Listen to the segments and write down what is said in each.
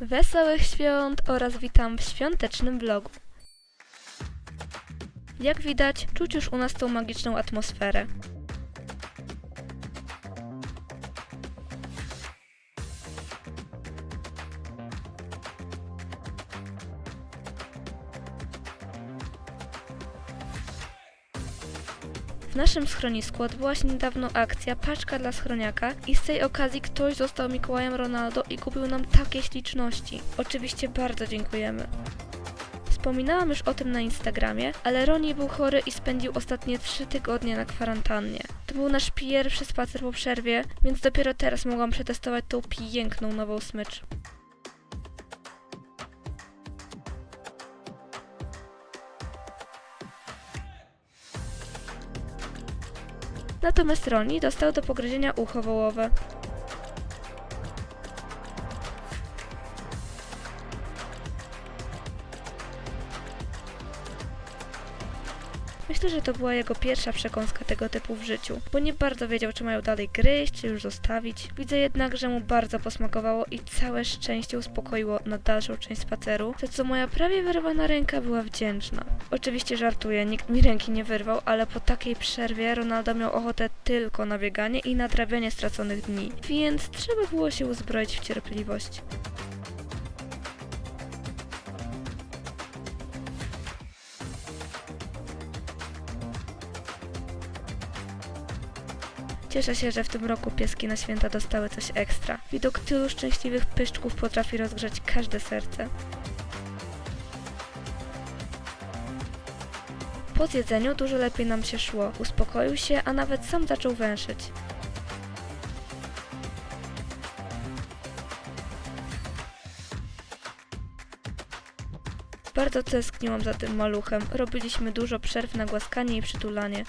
Wesołych świąt oraz witam w świątecznym vlogu. Jak widać, czuć już u nas tą magiczną atmosferę. W naszym schronisku odbyła się niedawno akcja Paczka dla schroniaka i z tej okazji ktoś został Mikołajem Ronaldo i kupił nam takie śliczności. Oczywiście bardzo dziękujemy. Wspominałam już o tym na Instagramie, ale Roni był chory i spędził ostatnie trzy tygodnie na kwarantannie. To był nasz pierwszy spacer po przerwie, więc dopiero teraz mogłam przetestować tą piękną nową smycz. Natomiast Roni dostał do pogryzienia ucho wołowe. Myślę, że to była jego pierwsza przekąska tego typu w życiu, bo nie bardzo wiedział, czy mają dalej gryźć, czy już zostawić. Widzę jednak, że mu bardzo posmakowało i całe szczęście uspokoiło na dalszą część spaceru, za co moja prawie wyrwana ręka była wdzięczna. Oczywiście żartuję, nikt mi ręki nie wyrwał, ale po takiej przerwie Ronaldo miał ochotę tylko na bieganie i nadrabianie straconych dni, więc trzeba było się uzbroić w cierpliwość. Cieszę się, że w tym roku pieski na święta dostały coś ekstra. Widok tylu szczęśliwych pyszczków potrafi rozgrzać każde serce. Po zjedzeniu dużo lepiej nam się szło. Uspokoił się, a nawet sam zaczął węszyć. Bardzo tęskniłam za tym maluchem. Robiliśmy dużo przerw na głaskanie i przytulanie.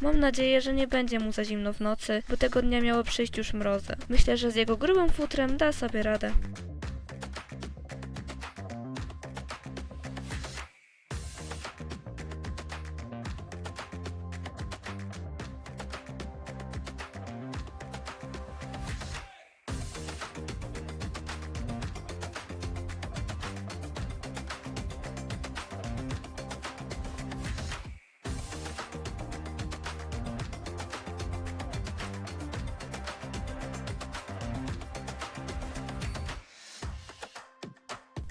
Mam nadzieję, że nie będzie mu za zimno w nocy, bo tego dnia miało przyjść już mrozy. Myślę, że z jego grubym futrem da sobie radę.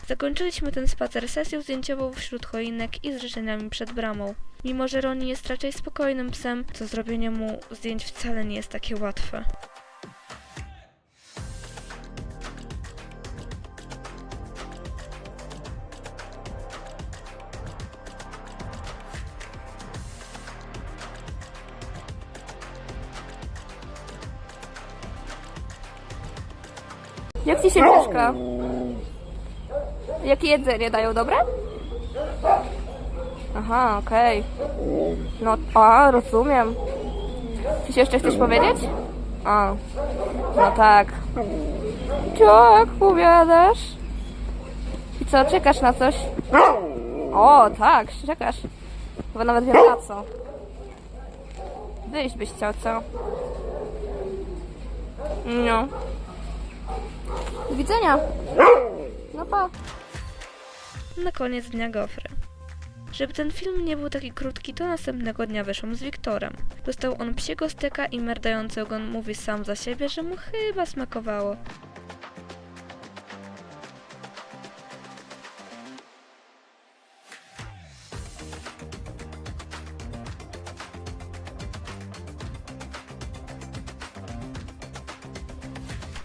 Zakończyliśmy ten spacer sesją zdjęciową wśród choinek i z życzeniami przed bramą. Mimo, że Roni jest raczej spokojnym psem, to zrobienie mu zdjęć wcale nie jest takie łatwe. Jak ci się mieszka? Jakie jedzenie dają, dobre? Aha, okej. No, a, rozumiem. Coś jeszcze chcesz powiedzieć? A, no tak. Jak powiadasz? I co, czekasz na coś? O, tak, czekasz. Chyba nawet wiem na co. Wyjść byś chciał, co? No. Do widzenia. No pa. Na koniec dnia gofry. Żeby ten film nie był taki krótki, to następnego dnia wyszłam z Wiktorem. Dostał on psiego steka i merdający ogon mówi sam za siebie, że mu chyba smakowało.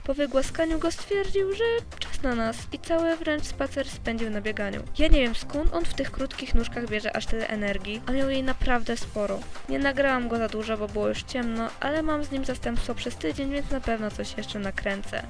Po wygłaskaniu go stwierdził, że na nas i cały wręcz spacer spędził na bieganiu. Ja nie wiem skąd on w tych krótkich nóżkach bierze aż tyle energii, a miał jej naprawdę sporo. Nie nagrałam go za dużo, bo było już ciemno, ale mam z nim zastępstwo przez tydzień, więc na pewno coś jeszcze nakręcę.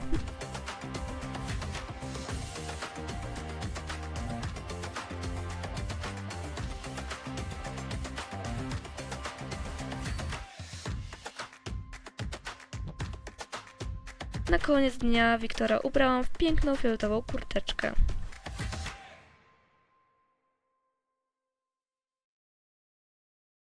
Na koniec dnia Wiktora ubrałam w piękną fioletową kurteczkę.